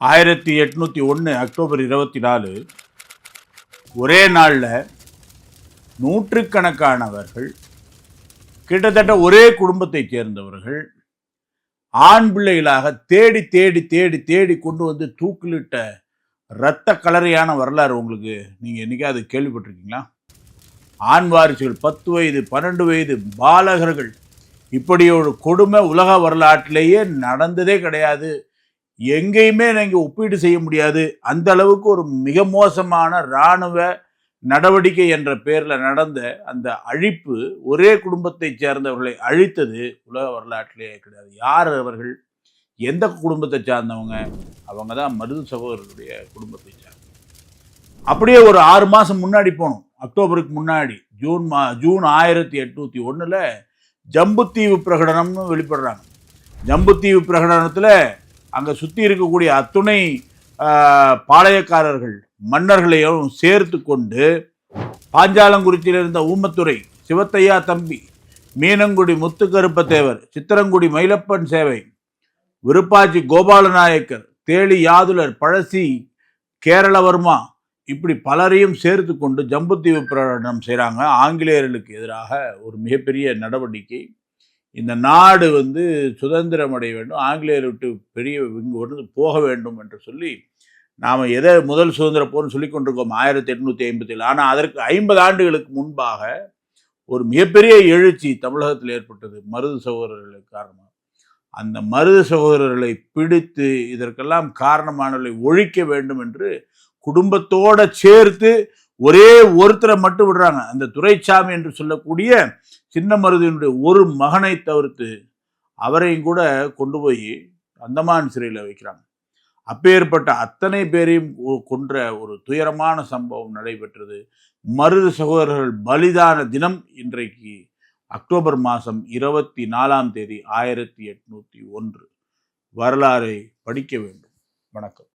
ஆயிரத்தி எட்நூற்றி ஒன்று அக்டோபர் இருபத்தி நாலு ஒரே நாளில் நூற்றுக்கணக்கானவர்கள் கிட்டத்தட்ட ஒரே குடும்பத்தைச் சேர்ந்தவர்கள் ஆண் பிள்ளைகளாக தேடி தேடி தேடி தேடி கொண்டு வந்து தூக்கிலிட்ட இரத்த கலரையான வரலாறு உங்களுக்கு நீங்கள் என்னைக்காவது கேள்விப்பட்டிருக்கீங்களா? ஆண் வாரிசுகள் பத்து வயது பன்னெண்டு வயது பாலகர்கள் இப்படி ஒரு கொடுமை உலக வரலாற்றிலேயே நடந்ததே கிடையாது. எங்கேயுமே நீங்கள் ஒப்பீடு செய்ய முடியாது. அந்த அளவுக்கு ஒரு மிக மோசமான இராணுவ நடவடிக்கை என்ற பேரில் நடந்த அந்த அழிப்பு ஒரே குடும்பத்தைச் சேர்ந்தவர்களை அழித்தது உலக வரலாற்றிலே கிடையாது. யார் அவர்கள்? எந்த குடும்பத்தை சார்ந்தவங்க? அவங்க தான் மருது சகோதரருடைய குடும்பத்தை சார்ந்தவங்க. அப்படியே ஒரு ஆறு மாதம் முன்னாடி போகணும் அக்டோபருக்கு முன்னாடி ஜூன் மா ஜூன் ஆயிரத்தி எட்நூற்றி ஒன்றில் ஜம்புத்தீவு பிரகடனம்னு வெளிப்படுறாங்க. ஜம்புத்தீவு பிரகடனத்தில் அங்கே சுற்றி இருக்கக்கூடிய அத்துணை பாளையக்காரர்கள் மன்னர்களையும் சேர்த்து கொண்டு பாஞ்சாலங்குறிச்சியில் இருந்த ஊமத்துறை சிவத்தையா தம்பி மீனங்குடி முத்துக்கருப்பத்தேவர் சித்திரங்குடி மயிலப்பன் சேவை விருப்பாச்சி கோபாலநாயக்கர் தேலி யாதுலர் பழசி கேரளவர்மா இப்படி பலரையும் சேர்த்து கொண்டு ஜம்புத்தீவு பிரகடனம் செய்கிறாங்க ஆங்கிலேயர்களுக்கு எதிராக ஒரு மிகப்பெரிய நடவடிக்கை. இந்த நாடு வந்து சுதந்திரம் அடைய வேண்டும் ஆங்கிலேயர் விட்டு பெரிய இங்கு வந்து போக வேண்டும் என்று சொல்லி நாம் எதை முதல் சுதந்திர போர்னு சொல்லி கொண்டிருக்கோம் ஆயிரத்தி எட்நூற்றி ஐம்பத்தி ஏழு ஆனால் அதற்கு ஐம்பது ஆண்டுகளுக்கு முன்பாக ஒரு மிகப்பெரிய எழுச்சி தமிழகத்தில் ஏற்பட்டது மருது சகோதரர்களுக்கு காரணமாக. அந்த மருது சகோதரர்களை பிடித்து இதற்கெல்லாம் காரணமானவர்களை ஒழிக்க வேண்டும் என்று குடும்பத்தோட சேர்த்து ஒரே ஒருத்தரை மட்டும் விடுறாங்க. அந்த துரைச்சாமி என்று சொல்லக்கூடிய சின்ன மருதியினுடைய ஒரு மகனை தவிர்த்து அவரையும் கூட கொண்டு போய் அந்தமான் சிறையில் வைக்கிறாங்க. அப்பேற்பட்ட அத்தனை பேரையும் கொன்ற ஒரு துயரமான சம்பவம் நடைபெற்றது. மருது சகோதரர்கள் பலிதான தினம் இன்றைக்கு அக்டோபர் மாதம் இருபத்தி நாலாம் தேதி ஆயிரத்தி எட்நூற்றி ஒன்று. வரலாறை படிக்க வேண்டும். வணக்கம்.